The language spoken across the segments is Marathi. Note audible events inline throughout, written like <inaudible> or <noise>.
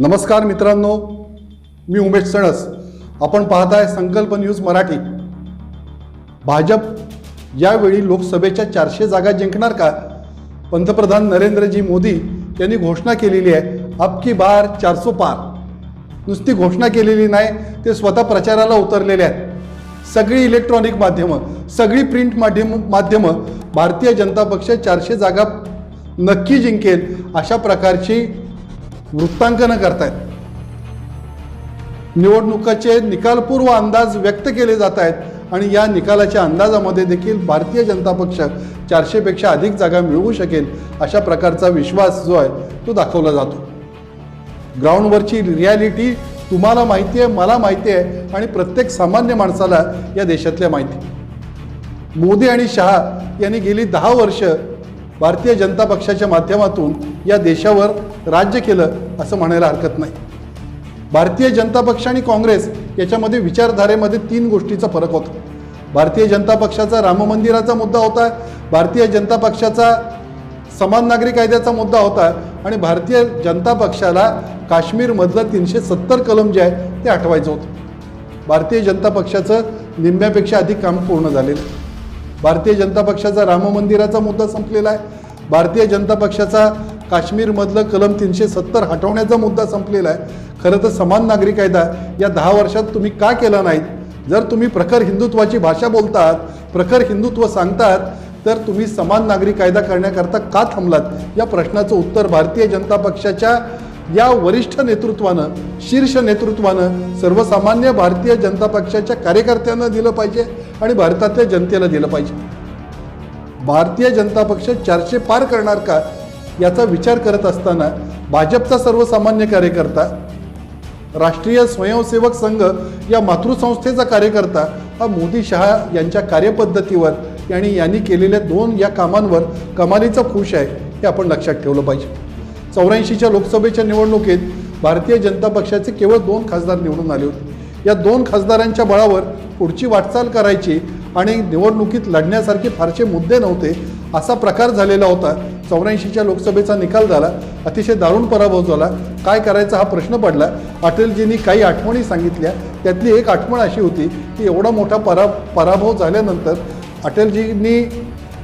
नमस्कार मित्रांनो मी उमेश सणस. आपण पाहताय संकल्प न्यूज मराठी. भाजप यावेळी लोकसभेच्या चारशे जागा जिंकणार का? पंतप्रधान नरेंद्रजी मोदी यांनी घोषणा केलेली आहे अब की बार चारसो पार. नुसती घोषणा केलेली नाही ते स्वतः प्रचाराला उतरलेले आहेत. सगळी इलेक्ट्रॉनिक माध्यमं सगळी प्रिंट माध्यम माध्यमं भारतीय जनता पक्ष चारशे जागा नक्की जिंकेल अशा प्रकारची वृत्तांकनं करतायत. निवडणुकाचे निकालपूर्व अंदाज व्यक्त केले जात आहेत आणि या निकालाच्या अंदाजामध्ये देखील भारतीय जनता पक्ष चारशेपेक्षा अधिक जागा मिळवू शकेल अशा प्रकारचा विश्वास जो आहे तो दाखवला जातो. ग्राउंडवरची रियालिटी तुम्हाला माहिती आहे मला माहिती आहे आणि प्रत्येक सामान्य माणसाला या देशातल्या माहिती. मोदी आणि शहा यांनी गेली दहा वर्ष भारतीय जनता पक्षाच्या माध्यमातून या देशावर राज्य केलं असं म्हणायला हरकत नाही. भारतीय जनता पक्ष आणि काँग्रेस याच्यामध्ये विचारधारेमध्ये तीन गोष्टीचा फरक होता. भारतीय जनता पक्षाचा राम मंदिराचा मुद्दा होता भारतीय जनता पक्षाचा समान नागरी कायद्याचा मुद्दा होता आणि भारतीय जनता पक्षाला काश्मीरमधलं तीनशे सत्तर कलम जे आहे ते आठवायचं होतं. भारतीय जनता पक्षाचं निम्म्यापेक्षा अधिक काम पूर्ण झालेलं भारतीय जनता पक्षाचा राम मंदिराचा मुद्दा संपलेला आहे. भारतीय जनता पक्षाचा काश्मीरमधलं कलम तीनशे सत्तर हटवण्याचा मुद्दा संपलेला आहे. खरं तर समान नागरी कायदा या दहा वर्षात तुम्ही का केला नाहीत? जर तुम्ही प्रखर हिंदुत्वाची भाषा बोलतात प्रखर हिंदुत्व सांगतात तर तुम्ही समान नागरी कायदा करण्याकरता का थांबलात? या प्रश्नाचं उत्तर भारतीय जनता पक्षाच्या या वरिष्ठ नेतृत्वानं शीर्ष नेतृत्वानं सर्वसामान्य भारतीय जनता पक्षाच्या कार्यकर्त्यांना दिलं पाहिजे. आणि भारतातल्या जनतेला दिलं पाहिजे. भारतीय जनता पक्ष चारशे पार करणार का याचा विचार करत असताना भाजपचा सर्वसामान्य कार्यकर्ता राष्ट्रीय स्वयंसेवक संघ या मातृसंस्थेचा कार्यकर्ता हा मोदी शहा यांच्या कार्यपद्धतीवर आणि यांनी केलेल्या दोन या कामांवर कमालीचा खुश आहे हे आपण लक्षात ठेवलं पाहिजे. चौऱ्याऐंशीच्या लोकसभेच्या निवडणुकीत भारतीय जनता पक्षाचे केवळ दोन खासदार निवडून आले होते. या दोन खासदारांच्या बळावर पुढची वाटचाल करायची आणि निवडणुकीत लढण्यासारखे फारसे मुद्दे नव्हते असा प्रकार झालेला होता. चौऱ्याऐंशीच्या लोकसभेचा निकाल झाला अतिशय दारुण पराभव झाला. काय करायचा हा प्रश्न पडला. अटलजींनी काही आठवणी सांगितल्या. त्यातली एक आठवण अशी होती की एवढा मोठा परा पराभव झाल्यानंतर अटलजींनी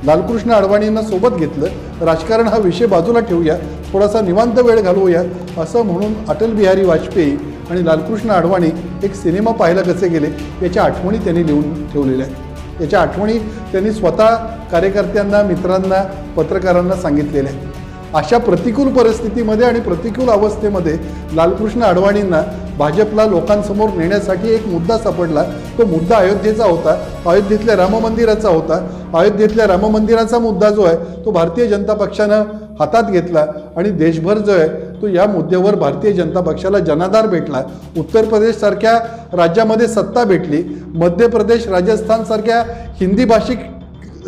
लालकृष्ण अडवाणींना सोबत घेतलं. राजकारण हा विषय बाजूला ठेवूया. थोडासा निवांत वेळ घालवूया असं म्हणून अटल बिहारी वाजपेयी आणि लालकृष्ण अडवाणी एक सिनेमा पाहायला कसे गेले याच्या आठवणी त्यांनी लिहून ठेवलेल्या आहेत. याच्या आठवणी त्यांनी स्वतः कार्यकर्त्यांना मित्रांना पत्रकारांना सांगितलेल्या आहेत. अशा प्रतिकूल परिस्थितीमध्ये आणि प्रतिकूल अवस्थेमध्ये लालकृष्ण अडवाणींना भाजपला लोकांसमोर नेण्यासाठी एक मुद्दा सापडला. तो मुद्दा अयोध्येचा होता अयोध्येतल्या राम मंदिराचा होता. अयोध्येतल्या राम मंदिराचा मुद्दा जो आहे तो भारतीय जनता पक्षानं हातात घेतला आणि देशभर जो आहे परंतु या मुद्द्यावर भारतीय जनता पक्षाला जनाधार भेटला उत्तर प्रदेशसारख्या राज्यामध्ये सत्ता भेटली. मध्य प्रदेश राजस्थानसारख्या हिंदी भाषिक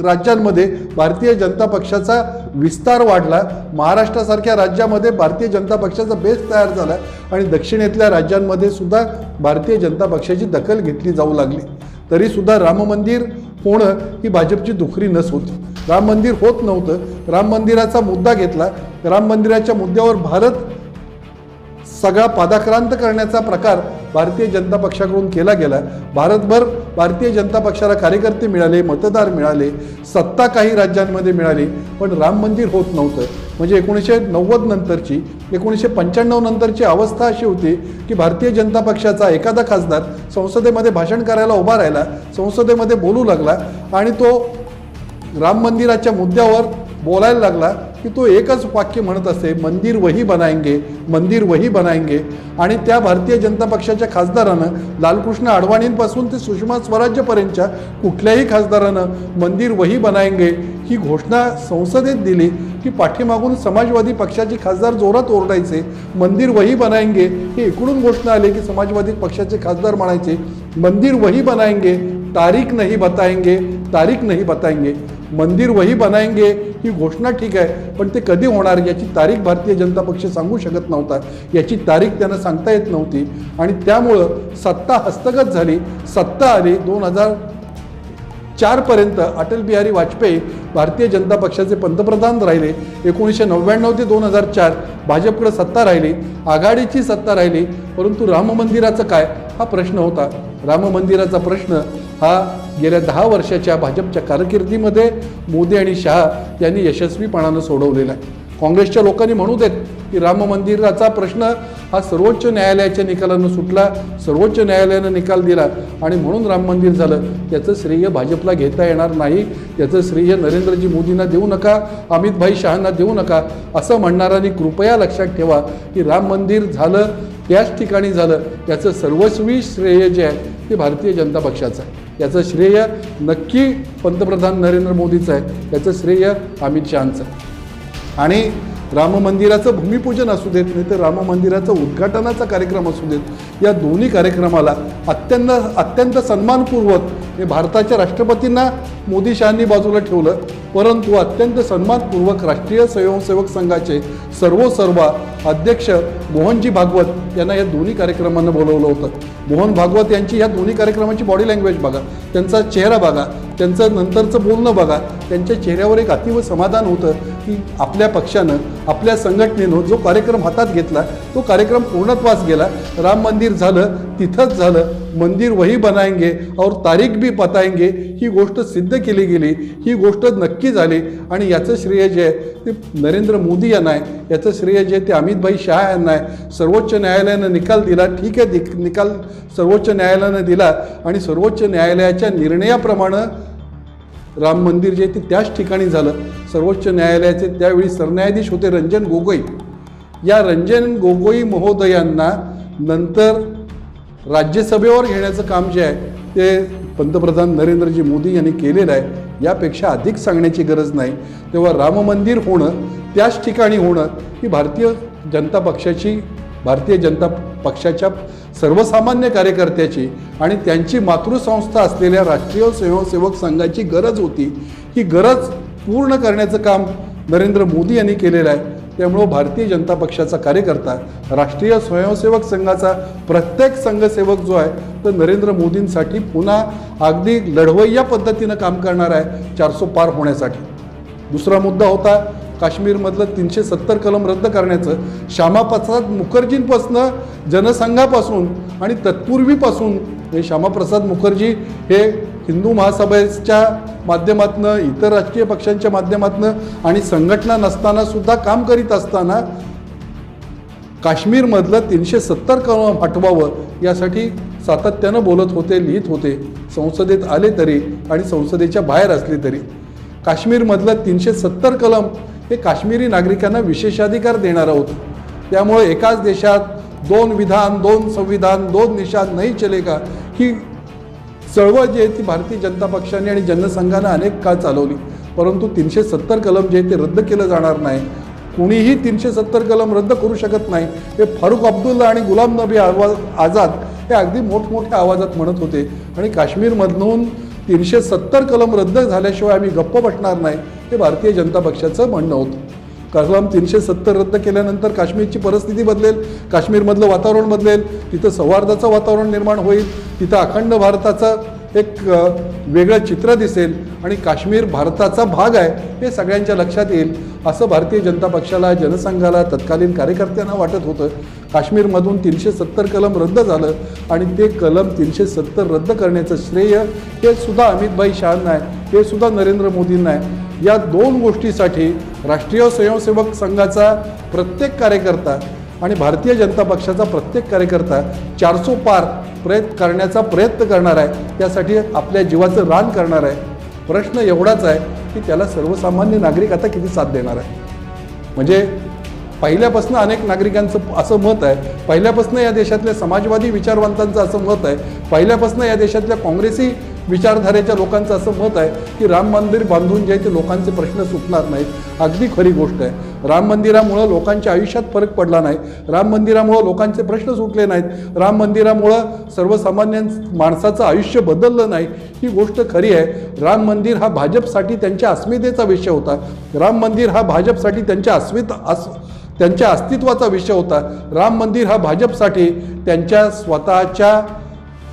राज्यांमध्ये भारतीय जनता पक्षाचा विस्तार वाढला. महाराष्ट्रासारख्या राज्यामध्ये भारतीय जनता पक्षाचा बेस तयार झाला आणि दक्षिणेतल्या राज्यांमध्ये सुद्धा भारतीय जनता पक्षाची दखल घेतली जाऊ लागली. तरीसुद्धा राम मंदिर होणं ही भाजपची दुखरी नस होती. राम मंदिर होत नव्हतं. राम मंदिराचा मुद्दा घेतला. राम मंदिराच्या मुद्द्यावर भारत सगळा पादाक्रांत करण्याचा प्रकार भारतीय जनता पक्षाकडून केला गेला. भारतभर भारतीय जनता पक्षाला कार्यकर्ते मिळाले मतदार मिळाले सत्ता काही राज्यांमध्ये मिळाली पण राम मंदिर होत नव्हतं. म्हणजे एकोणीसशे नव्वद नंतरची एकोणीसशे पंच्याण्णव नंतरची अवस्था अशी होती की भारतीय जनता पक्षाचा एखादा खासदार संसदेमध्ये भाषण करायला उभा राहिला संसदेमध्ये बोलू लागला आणि तो राम मंदिराच्या मुद्द्यावर बोलायला लागला की तो एकच वाक्य म्हणत असे मंदिर वही बनाएंगे मंदिर वही बनाएंगे. आणि त्या भारतीय जनता पक्षाच्या खासदारानं लालकृष्ण अडवाणींपासून ते सुषमा स्वराज्यपर्यंतच्या कुठल्याही खासदारानं मंदिर वही बनाएंगे ही घोषणा संसदेत दिली की पाठीमागून समाजवादी पक्षाचे खासदार जोरात ओरडायचे मंदिर वही बनाएंगे ही इकडून घोषणा आली की समाजवादी पक्षाचे खासदार म्हणायचे मंदिर वही बनाएंगे तारीख नाही बताएंगे तारीख नाही बताएंगे। मंदिर वही बनाएंगे ही घोषणा ठीक आहे पण ते कधी होणार याची तारीख भारतीय जनता पक्ष सांगू शकत नव्हता. याची तारीख त्यांना सांगता येत नव्हती. आणि त्यामुळं सत्ता हस्तगत झाली. सत्ता आली दोन हजार चारपर्यंत अटल बिहारी वाजपेयी भारतीय जनता पक्षाचे पंतप्रधान राहिले. एकोणीसशे नव्याण्णव ते दोन हजार चार भाजपकडे सत्ता राहिली. आघाडीची सत्ता राहिली. परंतु राम मंदिराचं काय? हा प्रश्न होता. राम मंदिराचा प्रश्न हा गेल्या दहा वर्षाच्या भाजपच्या कारकिर्दीमध्ये मोदी आणि शहा यांनी यशस्वीपणानं सोडवलेला आहे. काँग्रेसच्या लोकांनी म्हणू देत की राम मंदिराचा प्रश्न हा सर्वोच्च न्यायालयाच्या निकालानं सुटला सर्वोच्च न्यायालयानं निकाल दिला आणि म्हणून राम मंदिर झालं. याचं श्रेय भाजपला घेता येणार नाही. याचं श्रेय नरेंद्रजी मोदींना देऊ नका अमितभाई शहांना देऊ नका असं म्हणणाऱ्यांनी कृपया लक्षात ठेवा की राम मंदिर झालं त्याच ठिकाणी झालं. याचं सर्वस्वी श्रेय जे आहे ते भारतीय जनता पक्षाचं आहे. याचं श्रेय नक्की पंतप्रधान नरेंद्र मोदीचं आहे. याचं श्रेय अमित शहांचं आहे. आणि राम मंदिराचं भूमिपूजन असू देत नाही तर राम मंदिराचं उद्घाटनाचा कार्यक्रम असू देत या दोन्ही कार्यक्रमाला अत्यंत अत्यंत सन्मानपूर्वक हे भारताच्या राष्ट्रपतींना मोदी शहांनी बाजूला ठेवलं परंतु अत्यंत सन्मानपूर्वक राष्ट्रीय स्वयंसेवक संघाचे सर्वसर्वा अध्यक्ष मोहनजी भागवत यांना या दोन्ही कार्यक्रमांना बोलवलं होतं. मोहन भागवत यांची या दोन्ही कार्यक्रमाची बॉडी लँग्वेज बघा त्यांचा चेहरा बघा त्यांचं नंतरचं बोलणं बघा त्यांच्या चेहऱ्यावर एक अतिव समाधान होतं. की आपल्या पक्षानं आपल्या संघटनेनं जो कार्यक्रम हातात घेतला तो कार्यक्रम पूर्णत्वास गेला. राम मंदिर झालं तिथंच झालं. मंदिर वही बनाएंगे और तारीख भी पताएंगे. ही गोष्ट सिद्ध केली गेली. ही गोष्ट नक्की झाली. आणि याचं श्रेय जे आहे ते नरेंद्र मोदी यांना आहे. याचं श्रेय जे आहे ते अमितभाई शहा यांना आहे. सर्वोच्च न्यायालयानं निकाल दिला. ठीक आहे निकाल सर्वोच्च न्यायालयानं दिला. आणि सर्वोच्च न्यायालयाच्या निर्णयाप्रमाणे राम मंदिर जे आहे ते त्याच ठिकाणी झालं. सर्वोच्च न्यायालयाचे त्यावेळी सरन्यायाधीश होते रंजन गोगोई. या रंजन गोगोई महोदयांना नंतर राज्यसभेवर घेण्याचं काम जे आहे ते पंतप्रधान नरेंद्रजी मोदी यांनी केलेलं आहे. यापेक्षा अधिक सांगण्याची गरज नाही. तेव्हा राम मंदिर होणं त्याच ठिकाणी होणं ही भारतीय जनता पक्षाची भारतीय जनता पक्षाच्या सर्वसामान्य कार्यकर्त्याची आणि त्यांची मातृसंस्था असलेल्या राष्ट्रीय स्वयंसेवक संघाची गरज होती. ही गरज पूर्ण करण्याचं काम नरेंद्र मोदी यांनी केलेलं आहे. त्यामुळं भारतीय जनता पक्षाचा कार्यकर्ता राष्ट्रीय स्वयंसेवक संघाचा प्रत्येक संघसेवक जो आहे तो नरेंद्र मोदींसाठी पुन्हा अगदी लढवय्या पद्धतीनं काम करणार आहे चारसो पार होण्यासाठी. दुसरा मुद्दा होता काश्मीरमधलं तीनशे सत्तर कलम रद्द करण्याचं श्यामाप्रसाद मुखर्जींपासनं जनसंघापासून आणि तत्पूर्वीपासून हे श्यामाप्रसाद मुखर्जी हे हिंदू महासभेच्या माध्यमातनं इतर राजकीय पक्षांच्या माध्यमातनं आणि संघटना नसताना सुद्धा काम करीत असताना काश्मीरमधलं तीनशे सत्तर कलम हटवावं यासाठी सातत्यानं बोलत होते लिहित होते. संसदेत आले तरी आणि संसदेच्या बाहेर असले तरी. काश्मीरमधलं तीनशे सत्तर कलम हे काश्मीरी नागरिकांना विशेषाधिकार देणारं होतं त्यामुळे एकाच देशात दोन विधान दोन संविधान दोन निशान नाही चलेगा ही चळवळ जी आहे ती भारतीय जनता पक्षाने आणि जनसंघानं अनेक काळ चालवली. परंतु तीनशे सत्तर कलम जे आहे ते रद्द केलं जाणार नाही. कुणीही तीनशे सत्तर कलम रद्द करू शकत नाही. हे फारुख अब्दुल्ला आणि गुलाम नबी आवाज आझाद हे अगदी मोठमोठ्या आवाजात म्हणत होते. आणि काश्मीरमधून तीनशे सत्तर कलम रद्द झाल्याशिवाय आम्ही गप्प बसणार नाही. हे भारतीय जनता पक्षाचं म्हणणं होतं. कलम तीनशे सत्तर रद्द केल्यानंतर काश्मीरची परिस्थिती बदलेल काश्मीरमधलं वातावरण बदलेल तिथं सौहार्दाचं वातावरण निर्माण होईल तिथं अखंड भारताचं एक वेगळं चित्र दिसेल आणि काश्मीर भारताचा भाग आहे हे सगळ्यांच्या लक्षात येईल असं भारतीय जनता पक्षाला जनसंघाला तत्कालीन कार्यकर्त्यांना वाटत होतं. काश्मीरमधून तीनशे सत्तर कलम रद्द झालं आणि ते कलम तीनशे सत्तर रद्द करण्याचं श्रेय हे सुद्धा अमितभाई शहांना आहे हे सुद्धा नरेंद्र मोदींना आहे. या दोन गोष्टीसाठी राष्ट्रीय स्वयंसेवक संघाचा प्रत्येक कार्यकर्ता आणि भारतीय जनता पक्षाचा प्रत्येक कार्यकर्ता चारसो पार प्रयत्न करण्याचा प्रयत्न करणार आहे. त्यासाठी आपल्या जीवाचं रान करणार आहे. प्रश्न एवढाच आहे की त्याला सर्वसामान्य नागरिक आता किती साथ देणार आहे? म्हणजे पहिल्यापासून अनेक नागरिकांचं असं मत आहे. पहिल्यापासून या देशातल्या समाजवादी विचारवंतांचं असं मत आहे. पहिल्यापासून या देशातल्या काँग्रेसी विचारधारेच्या लोकांचं असं मत आहे की राम मंदिर बांधून जे ते लोकांचे प्रश्न सुटणार नाहीत. अगदी खरी गोष्ट आहे. राम मंदिरामुळं लोकांच्या आयुष्यात फरक पडला नाही. राम मंदिरामुळं लोकांचे प्रश्न सुटले नाहीत. राम मंदिरामुळं सर्वसामान्य माणसाचं आयुष्य बदललं नाही. ही गोष्ट खरी आहे. राम मंदिर हा भाजपसाठी त्यांच्या अस्मितेचा विषय होता. राम मंदिर हा भाजपसाठी त्यांच्या अस्मित अस त्यांच्या अस्तित्वाचा विषय होता. राम मंदिर हा भाजपसाठी त्यांच्या स्वतःच्या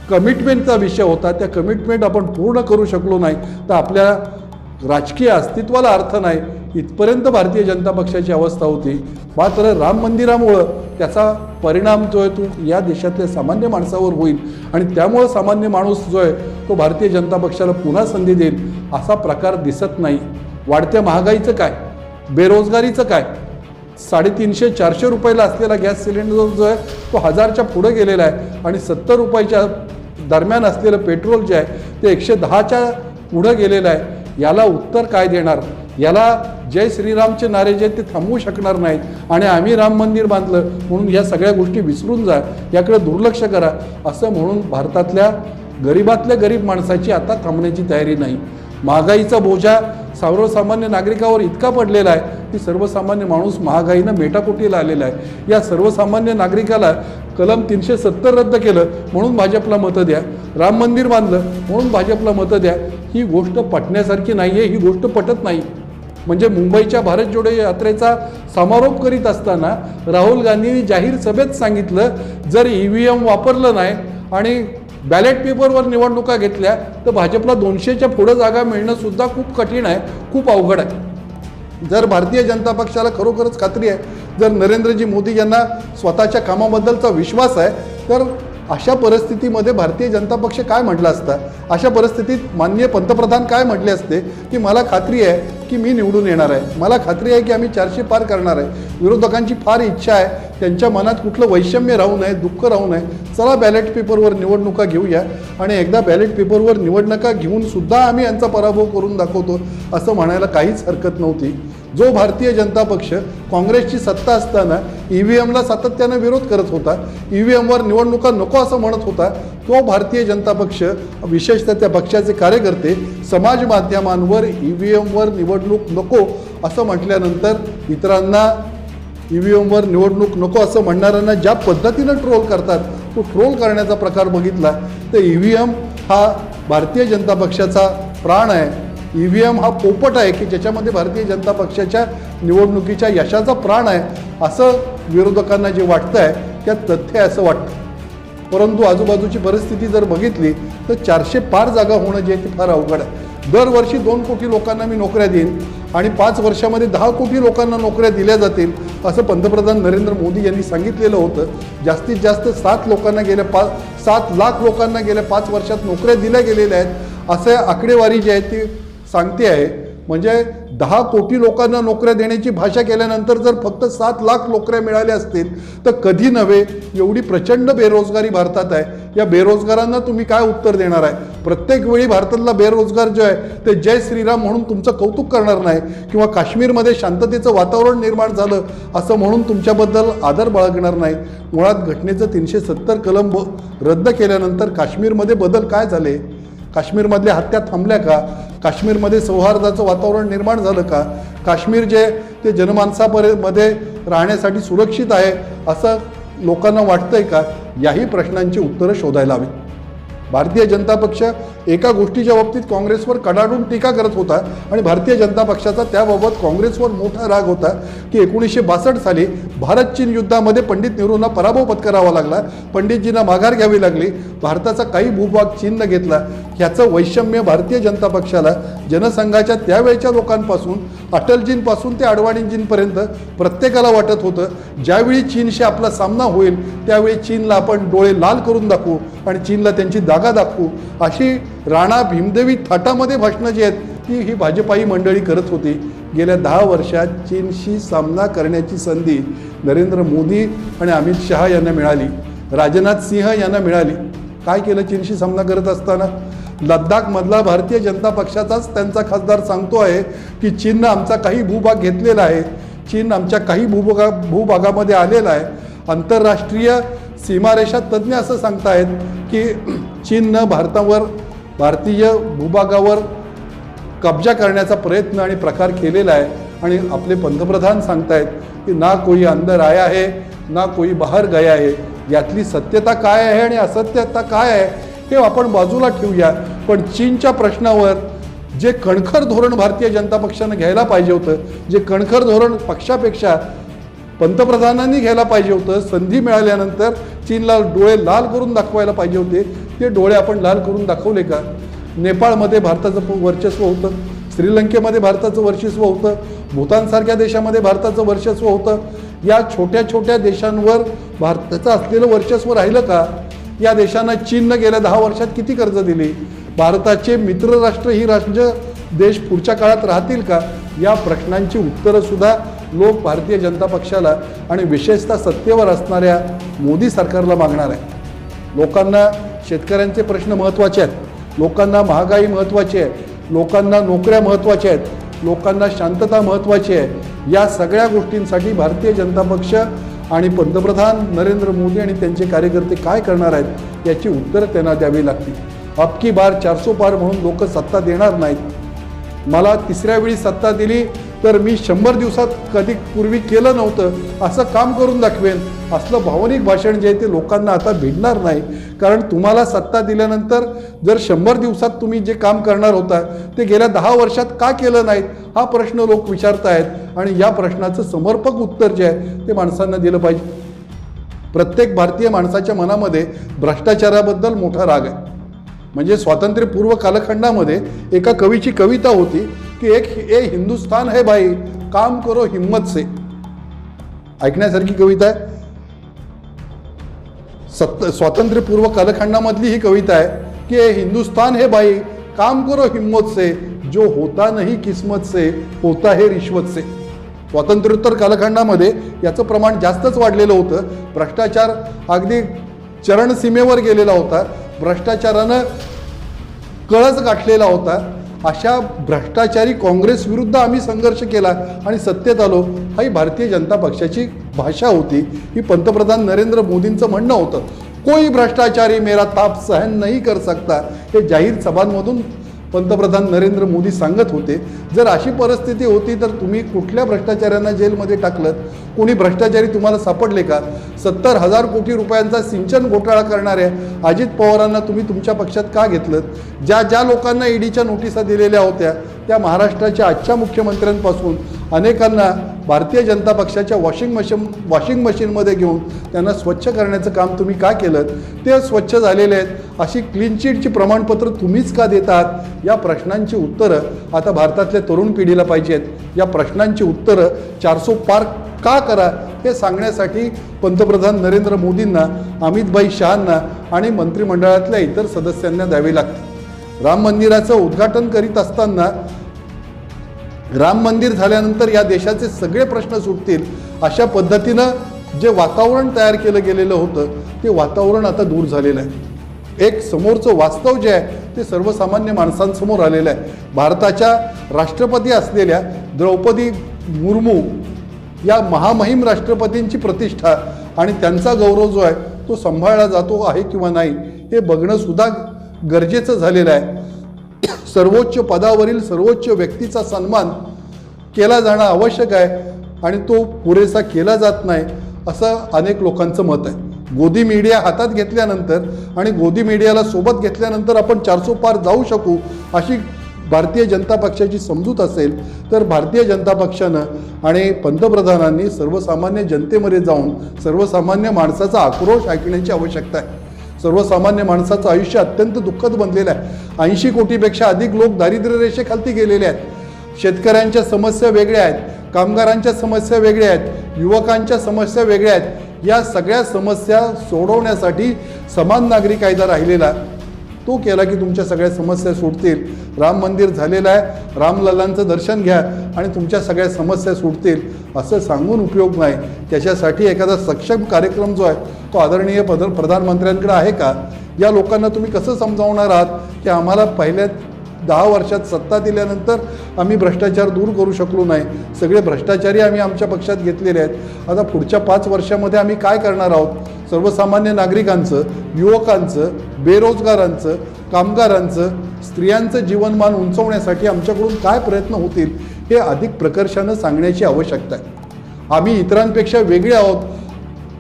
कमिटमेंटचा विषय होता त्या कमिटमेंट आपण पूर्ण करू शकलो नाही तर आपल्या राजकीय अस्तित्वाला अर्थ नाही. इथपर्यंत भारतीय जनता पक्षाची अवस्था होती. मात्र राम मंदिरामुळं त्याचा परिणाम जो आहे तो या देशातल्या सामान्य माणसावर होईल. आणि त्यामुळं सामान्य माणूस जो आहे तो भारतीय जनता पक्षाला पुन्हा संधी देईल असा प्रकार दिसत नाही. वाढत्या महागाईचं काय? बेरोजगारीचं काय? साडेतीनशे चारशे रुपयाला असलेला गॅस सिलेंडर जो आहे तो हजारच्या पुढं गेलेला आहे. आणि सत्तर रुपयाच्या दरम्यान असलेलं पेट्रोल जे आहे ते एकशे दहाच्या पुढं गेलेलं आहे. याला उत्तर काय देणार? याला जय श्रीरामचे नारे जे आहेत ते थांबवू शकणार नाहीत. आणि आम्ही राम मंदिर बांधलं म्हणून या सगळ्या गोष्टी विसरून जा. याकडे दुर्लक्ष करा. असं म्हणून भारतातल्या गरीबातल्या गरीब माणसाची आता थांबण्याची तयारी नाही. महागाईचा बोजा सर्वसामान्य नागरिकावर इतका पडलेला आहे की सर्वसामान्य माणूस महागाईनं मेटाकुटीला आलेला आहे. या सर्वसामान्य नागरिकाला कलम तीनशे सत्तर रद्द केलं म्हणून भाजपला मतं द्या. राम मंदिर बांधलं म्हणून भाजपला मतं द्या. ही गोष्ट पटण्यासारखी नाही आहे ही गोष्ट पटत नाही. म्हणजे मुंबईच्या भारत जोडो यात्रेचा समारोप करीत असताना राहुल गांधींनी जाहीर सभेत सांगितलं जर ई व्ही एम वापरलं नाही आणि बॅलेट पेपरवर निवडणुका घेतल्या तर भाजपला दोनशेच्या पुढं जागा मिळणं सुद्धा खूप कठीण आहे खूप अवघड आहे. जर भारतीय जनता पक्षाला खरोखरच खात्री आहे जर नरेंद्रजी मोदी यांना स्वतःच्या कामाबद्दलचा विश्वास आहे तर अशा परिस्थितीमध्ये भारतीय जनता पक्ष काय म्हटला असता? अशा परिस्थितीत माननीय पंतप्रधान काय म्हटले असते? की मला खात्री आहे की मी निवडून येणार आहे. मला खात्री आहे की आम्ही चारशे पार करणार आहे. विरोधकांची फार इच्छा आहे. त्यांच्या मनात कुठलं वैषम्य राहू नये दुःख राहू नये. चला बॅलेट पेपरवर निवडणुका घेऊया. आणि एकदा बॅलेट पेपरवर निवडणुका घेऊन सुद्धा आम्ही यांचा पराभव करून दाखवतो असं म्हणायला काहीच हरकत नव्हती. जो भारतीय जनता पक्ष काँग्रेसची सत्ता असताना ई व्ही एमला सातत्यानं विरोध करत होता ई व्ही एमवर निवडणुका नको असं म्हणत होता तो भारतीय जनता पक्ष विशेषतः त्या पक्षाचे कार्यकर्ते समाज माध्यमांवर ई व्ही एमवर निवडणूक नको असं म्हटल्यानंतर इतरांना ई व्ही एमवर निवडणूक नको असं म्हणणाऱ्यांना ज्या पद्धतीनं ट्रोल करतात तो ट्रोल करण्याचा प्रकार बघितला तर ई व्ही एम हा भारतीय जनता पक्षाचा प्राण आहे. ई व्ही एम हा पोपट आहे की ज्याच्यामध्ये भारतीय जनता पक्षाच्या निवडणुकीच्या यशाचा प्राण आहे असं विरोधकांना जे वाटतं आहे त्यात तथ्य आहे असं वाटतं. परंतु आजूबाजूची परिस्थिती जर बघितली तर चारशे पार जागा होणं जे आहे ते फार अवघड आहे. दरवर्षी दोन कोटी लोकांना मी नोकऱ्या देईन आणि पाच वर्षामध्ये दहा कोटी लोकांना नोकऱ्या दिल्या जातील असं पंतप्रधान नरेंद्र मोदी यांनी सांगितलेलं होतं. जास्तीत जास्त सात लोकांना गेल्या पाच सात लाख लोकांना गेल्या पाच वर्षात नोकऱ्या दिल्या गेलेल्या आहेत. असे आकडेवारी जी आहे ती सांगते आहे म्हणजे दहा कोटी लोकांना नोकऱ्या देण्याची भाषा केल्यानंतर जर फक्त सात लाख नोकऱ्या मिळाल्या असतील तर कधी नव्हे एवढी प्रचंड बेरोजगारी भारतात आहे. या बेरोजगारांना तुम्ही काय उत्तर देणार आहे? प्रत्येक वेळी भारतातला बेरोजगार जो आहे ते जय श्रीराम म्हणून तुमचं कौतुक करणार नाही किंवा काश्मीरमध्ये शांततेचं वातावरण निर्माण झालं असं म्हणून तुमच्याबद्दल आदर बाळगणार नाही. मुळात घटनेचं तीनशे सत्तर कलम रद्द केल्यानंतर काश्मीरमध्ये बदल काय झाले? काश्मीरमधल्या हत्या थांबल्या का? काश्मीरमध्ये सौहार्दाचं वातावरण निर्माण झालं का? काश्मीर जे ते जनमानसापर्यमध्ये राहण्यासाठी सुरक्षित आहे असं लोकांना वाटतंय का? याही प्रश्नांची उत्तरं शोधायला हवी भारतीय जनता पक्ष एका गोष्टीच्या बाबतीत काँग्रेसवर कडाडून टीका करत होता आणि भारतीय जनता पक्षाचा त्याबाबत काँग्रेसवर मोठा राग होता की एकोणीसशे बासष्ट साली भारत चीन युद्धामध्ये पंडित नेहरूंना पराभव पत्करावा लागला. पंडितजींना माघार घ्यावी लागली. भारताचा काही भूभाग चीननं घेतला. ह्याचं वैषम्य भारतीय जनता पक्षाला जनसंघाच्या त्यावेळच्या लोकांपासून अटलजींपासून ते अडवाणींजींपर्यंत प्रत्येकाला वाटत होतं ज्यावेळी चीनशी आपला सामना होईल त्यावेळी चीनला आपण डोळे लाल करून दाखवू आणि चीनला त्यांची जागा दाखवू अशी राणा भीमदेवी थाटामध्ये भाषणं जी आहेत ती ही भाजपाई मंडळी करत होती. गेल्या दहा वर्षात चीनशी सामना करण्याची संधी नरेंद्र मोदी आणि अमित शहा यांना मिळाली. राजनाथ सिंह यांना मिळाली. काय केलं चीनशी सामना करत असताना? लद्दाखमधला भारतीय जनता पक्षाचाच त्यांचा खासदार सांगतो आहे की चीननं आमचा काही भूभाग घेतलेला आहे. चीन आमच्या काही भूभागा भूभागामध्ये आलेला आहे. आंतरराष्ट्रीय सीमारेषा तज्ज्ञ असं सांगतायत की <clears throat> चीननं भारतावर भारतीय भूभागावर कब्जा करण्याचा प्रयत्न आणि प्रकार केलेला आहे. आणि आपले पंतप्रधान सांगतायत की ना कोई अंदर आया आहे ना कोई बाहेर गया आहे यातली सत्यता काय आहे आणि असत्यता काय आहे हे आपण बाजूला ठेवूया. पण चीनच्या प्रश्नावर जे कणखर धोरण भारतीय जनता पक्षानं घ्यायला पाहिजे होतं जे कणखर धोरण पक्षापेक्षा पंतप्रधानांनी घ्यायला पाहिजे होतं संधी मिळाल्यानंतर चीनला डोळे लाल करून दाखवायला पाहिजे होते. ते डोळे आपण लाल करून दाखवले का? नेपाळमध्ये भारताचं वर्चस्व होतं. श्रीलंकेमध्ये भारताचं वर्चस्व होतं. भूतानसारख्या देशामध्ये भारताचं वर्चस्व होतं. या छोट्या छोट्या देशांवर भारताचं असलेलं वर्चस्व राहिलं का? या देशांना चीननं गेल्या दहा वर्षात किती कर्ज दिली? भारताचे मित्रराष्ट्र ही राष्ट्र देश पुढच्या काळात राहतील का? या प्रश्नांची उत्तरंसुद्धा लोक भारतीय जनता पक्षाला आणि विशेषतः सत्तेवर असणाऱ्या मोदी सरकारला मागणार आहे लोकांना शेतकऱ्यांचे प्रश्न महत्त्वाचे आहेत. लोकांना महागाई महत्त्वाची आहे. लोकांना नोकऱ्या महत्त्वाच्या आहेत. लोकांना शांतता महत्त्वाची आहे. या सगळ्या गोष्टींसाठी भारतीय जनता पक्ष आणि पंतप्रधान नरेंद्र मोदी आणि त्यांचे कार्यकर्ते काय करणार आहेत याची उत्तरं त्यांना द्यावी लागतील. अबकी बार चारसो पार म्हणून लोक सत्ता देणार नाहीत. मला तिसऱ्या वेळी सत्ता दिली तर मी शंभर दिवसात कधी पूर्वी केलं नव्हतं असं काम करून दाखवेन. असलं भावनिक भाषण जे आहे ते लोकांना आता भिडणार नाही. कारण तुम्हाला सत्ता दिल्यानंतर जर शंभर दिवसात तुम्ही जे काम करणार होता ते गेल्या दहा वर्षात का केलं नाहीत हा प्रश्न लोक विचारत आहेत आणि या प्रश्नाचं समर्पक उत्तर जे आहे ते माणसांना दिलं पाहिजे. प्रत्येक भारतीय माणसाच्या मनामध्ये भ्रष्टाचाराबद्दल मोठा राग आहे. म्हणजे स्वातंत्र्यपूर्व कालखंडामध्ये एका कवीची कविता होती की एक ए हिंदुस्तान है भाई काम करो हिम्मत से. ऐकण्यासारखी कविता आहे. सत्त स्वातंत्र्यपूर्व कालखंडामधली ही कविता आहे की ए हिंदुस्तान है भाई काम करो हिम्मत से. जो होता नाही किस्मत से होता है रिश्वत से. स्वातंत्र्योत्तर कालखंडामध्ये याचं प्रमाण जास्तच वाढलेलं होतं. भ्रष्टाचार अगदी चरणसीमेवर गेलेला होता. भ्रष्टाचारानं कळच गाठलेला होता. अशा भ्रष्टाचारी काँग्रेस विरुद्ध आम्ही संघर्ष केला आणि सत्तेत आलो हा ही भारतीय जनता पक्षाची भाषा होती. ही पंतप्रधान नरेंद्र मोदींचं म्हणणं होतं कोई भ्रष्टाचारी मेरा ताप सहन नाही कर सकता. हे जाहीर सभांमधून पंतप्रधान नरेंद्र मोदी सांगत होते जर अशी परिस्थिती होती तर तुम्ही कुठल्या भ्रष्टाचाऱ्यांना जेलमध्ये टाकलं कोणी भ्रष्टाचारी तुम्हाला सापडले का? सत्तर हजार कोटी रुपयांचा सिंचन घोटाळा करणाऱ्या अजित पवारांना तुम्ही तुमच्या पक्षात का घेतलं ज्या ज्या लोकांना ईडीच्या नोटिसा दिलेल्या होत्या त्या महाराष्ट्राच्या आजच्या मुख्यमंत्र्यांपासून अनेकांना भारतीय जनता पक्षाच्या वॉशिंग मशीन वॉशिंग मशीनमध्ये घेऊन त्यांना स्वच्छ करण्याचं काम तुम्ही का केलं? ते स्वच्छ झालेले आहेत. अशी क्लीन चिटची प्रमाणपत्र तुम्हीच का देतात या प्रश्नांची उत्तरं आता भारतातल्या तरुण पिढीला पाहिजेत. या प्रश्नांची उत्तरं चारसो पार का करा हे सांगण्यासाठी पंतप्रधान नरेंद्र मोदींना अमितभाई शहांना आणि मंत्रिमंडळातल्या इतर सदस्यांना द्यावी लागते. राम मंदिराचं उद्घाटन करीत असताना राम मंदिर झाल्यानंतर या देशाचे सगळे प्रश्न सुटतील अशा पद्धतीनं जे वातावरण तयार केलं गेलेलं होतं ते वातावरण आता दूर झालेलं आहे. एक समोरचं वास्तव जे आहे ते सर्वसामान्य माणसांसमोर आलेलं आहे. भारताच्या राष्ट्रपती असलेल्या द्रौपदी मुर्मू या महामहिम राष्ट्रपतींची प्रतिष्ठा आणि त्यांचा गौरव जो आहे तो सांभाळला जातो आहे किंवा नाही हे बघणंसुद्धा गरजेचं झालेलं आहे. सर्वोच्च पदावरील सर्वोच्च व्यक्तीचा सन्मान केला जाणं आवश्यक आहे आणि तो पुरेसा केला जात नाही असं अनेक लोकांचं मत आहे. गोदी मीडिया हातात घेतल्यानंतर आणि गोदी मीडियाला सोबत घेतल्यानंतर आपण चारसो पार जाऊ शकू अशी भारतीय जनता पक्षाची समजूत असेल तर भारतीय जनता पक्षानं आणि पंतप्रधानांनी सर्वसामान्य जनतेमध्ये जाऊन सर्वसामान्य माणसाचा आक्रोश ऐकण्याची आवश्यकता आहे. सर्वसामान्य माणसाचं आयुष्य अत्यंत दुःखद बनलेलं आहे. ऐंशी कोटीपेक्षा अधिक लोक दारिद्र्य रेषेखालती गेलेले आहेत. शेतकऱ्यांच्या समस्या वेगळ्या आहेत. कामगारांच्या समस्या वेगळ्या आहेत. युवकांच्या समस्या वेगळ्या आहेत. या सगळ्या समस्या सोडवण्यासाठी समान नागरी कायदा राहिलेला तो केला की तुमच्या सगळ्या समस्या सुटतील राम मंदिर झालेलं आहे. रामलल्लांचं दर्शन घ्या आणि तुमच्या सगळ्या समस्या सुटतील असं सांगून उपयोग नाही. त्याच्यासाठी एखादा सक्षम कार्यक्रम जो आहे तो आदरणीय पद प्रधानमंत्र्यांकडे आहे का? या लोकांना तुम्ही कसं समजावणार आहात? की आम्हाला पहिल्या दहा वर्षात सत्ता दिल्यानंतर आम्ही भ्रष्टाचार दूर करू शकलो नाही. सगळे भ्रष्टाचारी आम्ही आमच्या पक्षात घेतलेले आहेत. आता पुढच्या पाच वर्षामध्ये आम्ही काय करणार आहोत? सर्वसामान्य नागरिकांचं युवकांचं बेरोजगारांचं कामगारांचं स्त्रियांचं जीवनमान उंचवण्यासाठी आमच्याकडून काय प्रयत्न होतील हे अधिक प्रकर्षानं सांगण्याची आवश्यकता आहे. आम्ही इतरांपेक्षा वेगळे आहोत.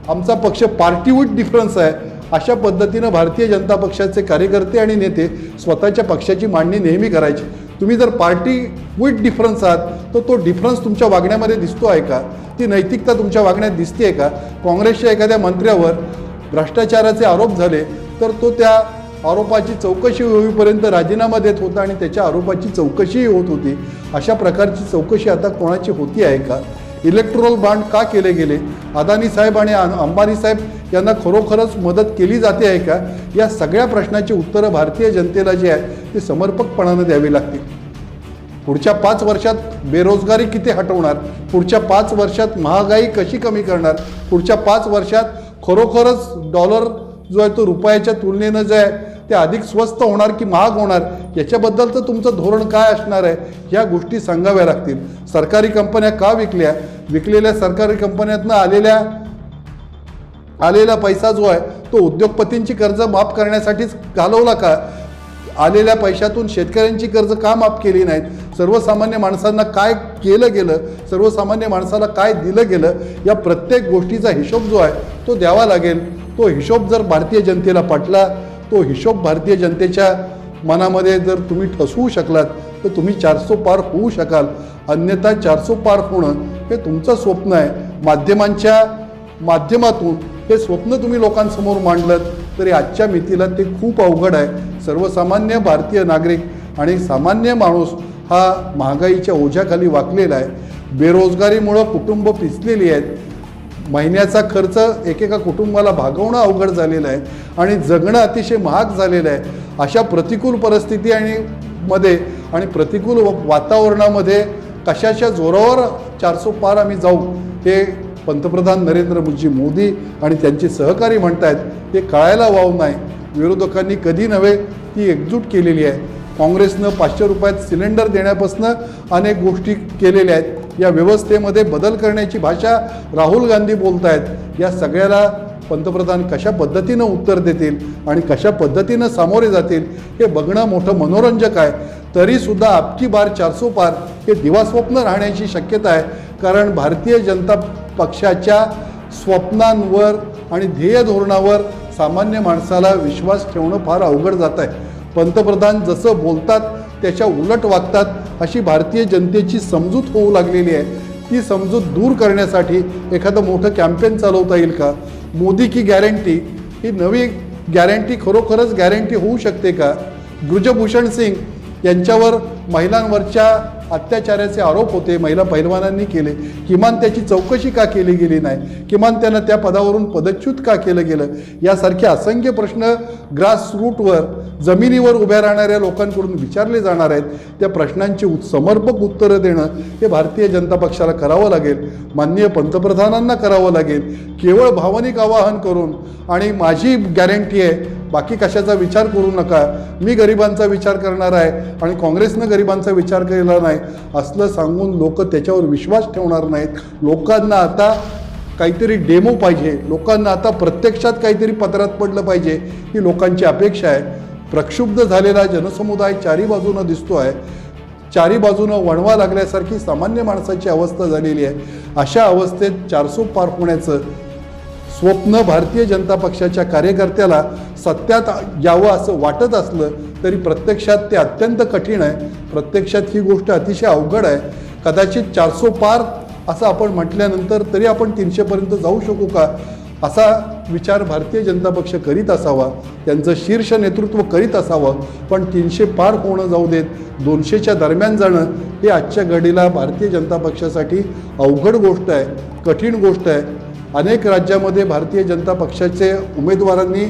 आमचा पक्ष पार्टीवूड डिफरन्स आहे. अशा पद्धतीनं भारतीय जनता पक्षाचे कार्यकर्ते आणि नेते स्वतःच्या पक्षाची मांडणी नेहमी करायची. तुम्ही जर पार्टी विथ डिफरन्स आहात तर तो डिफरन्स तुमच्या वागण्यामध्ये दिसतो आहे का? ती नैतिकता तुमच्या वागण्यात दिसते आहे का? काँग्रेसच्या एखाद्या मंत्र्यावर भ्रष्टाचाराचे आरोप झाले तर तो त्या आरोपाची चौकशी होईपर्यंत राजीनामा देत होता आणि त्याच्या आरोपाची चौकशीही होत होती. अशा प्रकारची चौकशी आता कोणाची होती आहे का? इलेक्ट्रोल बाँड का केले गेले? अदानी साहेब आणि अंबानी साहेब यांना खरोखरच मदत केली जाते आहे का? या सगळ्या प्रश्नाची उत्तरं भारतीय जनतेला जी आहे ती समर्पकपणानं द्यावी लागतील. पुढच्या पाच वर्षात बेरोजगारी किती हटवणार? पुढच्या पाच वर्षात महागाई कशी कमी करणार? पुढच्या पाच वर्षात खरोखरच डॉलर जो आहे तो रुपयाच्या तुलनेनं जे आहे ते अधिक स्वस्त होणार की महाग होणार याच्याबद्दलचं तुमचं धोरण काय असणार आहे ह्या गोष्टी सांगाव्या लागतील. सरकारी कंपन्या का विकल्या? विकलेल्या सरकारी कंपन्यातनं आलेल्या आलेला पैसा जो आहे तो उद्योगपतींची कर्ज माफ करण्यासाठीच घालवला का? आलेल्या पैशातून शेतकऱ्यांची कर्ज का माफ केली नाहीत? सर्वसामान्य माणसांना काय केलं गेलं? सर्वसामान्य माणसाला काय दिलं गेलं? या प्रत्येक गोष्टीचा हिशोब जो आहे तो द्यावा लागेल. तो हिशोब जर भारतीय जनतेला पटला तो हिशोब भारतीय जनतेच्या मनामध्ये जर तुम्ही ठसवू शकलात तर तुम्ही चारसो पार होऊ शकाल. अन्यथा चारसो पार होणं हे तुमचं स्वप्न आहे. माध्यमांच्या माध्यमातून हे स्वप्न तुम्ही लोकांसमोर मांडलं तरी आजच्या मितीला ते खूप अवघड आहे. सर्वसामान्य भारतीय नागरिक आणि सामान्य माणूस हा महागाईच्या ओझ्याखाली वाकलेला आहे. बेरोजगारीमुळं कुटुंब पिचलेली आहेत. महिन्याचा खर्च एकेका कुटुंबाला भागवणं अवघड झालेलं आहे आणि जगणं अतिशय महाग झालेलं आहे. अशा प्रतिकूल परिस्थिती आणि मध्ये आणि प्रतिकूल व- वातावरणामध्ये कशाच्या जोरावर चारसो पार आम्ही जाऊ हे पंतप्रधान नरेंद्रजी मोदी आणि त्यांचे सहकारी म्हणतायत ते कळायला वाव नाही. विरोधकांनी कधी नव्हे ती एकजूट केलेली आहे. काँग्रेसनं पाचशे रुपयात सिलेंडर देण्यापासून अनेक गोष्टी केलेल्या आहेत. या व्यवस्थेमध्ये बदल करण्याची भाषा राहुल गांधी बोलत आहेत या सगळ्याला पंतप्रधान कशा पद्धतीनं उत्तर देतील आणि कशा पद्धतीनं सामोरे जातील हे बघणं मोठं मनोरंजक आहे. तरीसुद्धा आपकी बार चारसो पार हे दिवास्वप्न राहण्याची शक्यता आहे. कारण भारतीय जनता पक्षाच्या स्वप्नांवर आणि ध्येय धोरणावर सामान्य माणसाला विश्वास ठेवणं फार अवघड जात आहे. पंतप्रधान जसं बोलतात त्याच्या उलट वागतात अशी भारतीय जनतेची समजूत होऊ लागलेली आहे. ती समजूत दूर करण्यासाठी एखादं मोठं कॅम्पेन चालवता येईल का? मोदी की गॅरंटी ही नवी गॅरंटी खरोखरच गॅरंटी होऊ शकते का? ब्रुजभूषण सिंग यांच्यावर महिलांवरच्या अत्याचाराचे आरोप होते. महिला पैलवानांनी केले. किमान त्याची चौकशी का केली गेली नाही? किमान त्यांना त्या पदावरून पदच्युत का केलं गेलं? यासारखे असंख्य प्रश्न ग्रासरूटवर जमिनीवर उभ्या राहणाऱ्या लोकांकडून विचारले जाणार आहेत त्या प्रश्नांची समर्पक उत्तरं देणं हे भारतीय जनता पक्षाला करावं लागेल माननीय पंतप्रधानांना करावं लागेल केवळ भावनिक आवाहन करून आणि माझी गॅरंटी आहे बाकी कशाचा विचार करू नका. मी गरिबांचा विचार करणार आहे आणि काँग्रेसनं गरिबांचा विचार केला नाही असलं सांगून लोक त्याच्यावर विश्वास ठेवणार नाहीत. लोकांना आता काहीतरी डेमो पाहिजे. लोकांना आता प्रत्यक्षात काहीतरी पत्रात पडलं पाहिजे ही लोकांची अपेक्षा आहे. प्रक्षुब्ध झालेला जनसमुदाय चारी बाजूनं दिसतो आहे चारी बाजूनं वणवा लागल्यासारखी सामान्य माणसाची अवस्था झालेली आहे. अशा अवस्थेत चारसो पार होण्याचं स्वप्न भारतीय जनता पक्षाच्या कार्यकर्त्याला सत्यात यावं असं वाटत असलं तरी प्रत्यक्षात ते अत्यंत कठीण आहे. प्रत्यक्षात ही गोष्ट अतिशय अवघड आहे. कदाचित चारसो पार असं आपण म्हटल्यानंतर तरी आपण तीनशेपर्यंत जाऊ शकू का? असा विचार भारतीय जनता पक्ष करीत असावा त्यांचं शीर्ष नेतृत्व करीत असावं पण तीनशे पार होणं जाऊ देत दोनशेच्या दरम्यान जाणं हे आजच्या घडीला भारतीय जनता पक्षासाठी अवघड गोष्ट आहे कठीण गोष्ट आहे. अनेक राज्यामध्ये भारतीय जनता पक्षाचे उमेदवारांनी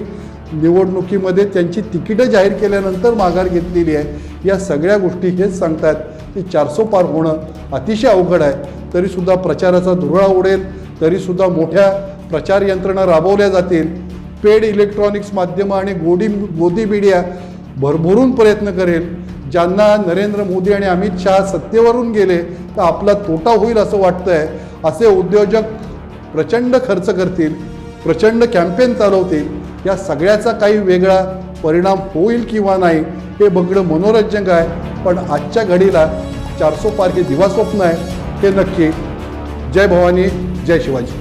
निवडणुकीमध्ये त्यांची तिकीटं जाहीर केल्यानंतर माघार घेतलेली आहे. या सगळ्या गोष्टी हेच सांगतात की चारसो पार होणं अतिशय अवघड आहे. तरीसुद्धा प्रचाराचा धुरळा उडेल तरीसुद्धा मोठ्या प्रचार यंत्रणा राबवल्या जातील. पेड इलेक्ट्रॉनिक्स माध्यमं आणि गोडी गोदी मीडिया भरभरून प्रयत्न करेल. ज्यांना नरेंद्र मोदी आणि अमित शहा सत्तेवरून गेले तर आपला तोटा होईल असं वाटतं आहे असे उद्योजक प्रचंड खर्च करतील प्रचंड कॅम्पेन चालवतील. या सगळ्याचा काही वेगळा परिणाम होईल किंवा नाही हे बघणं मनोरंजक आहे. पण आजच्या घडीला चारसो पार हे दिवास्वप्न आहे हे नक्की. जय भवानी जय शिवाजी.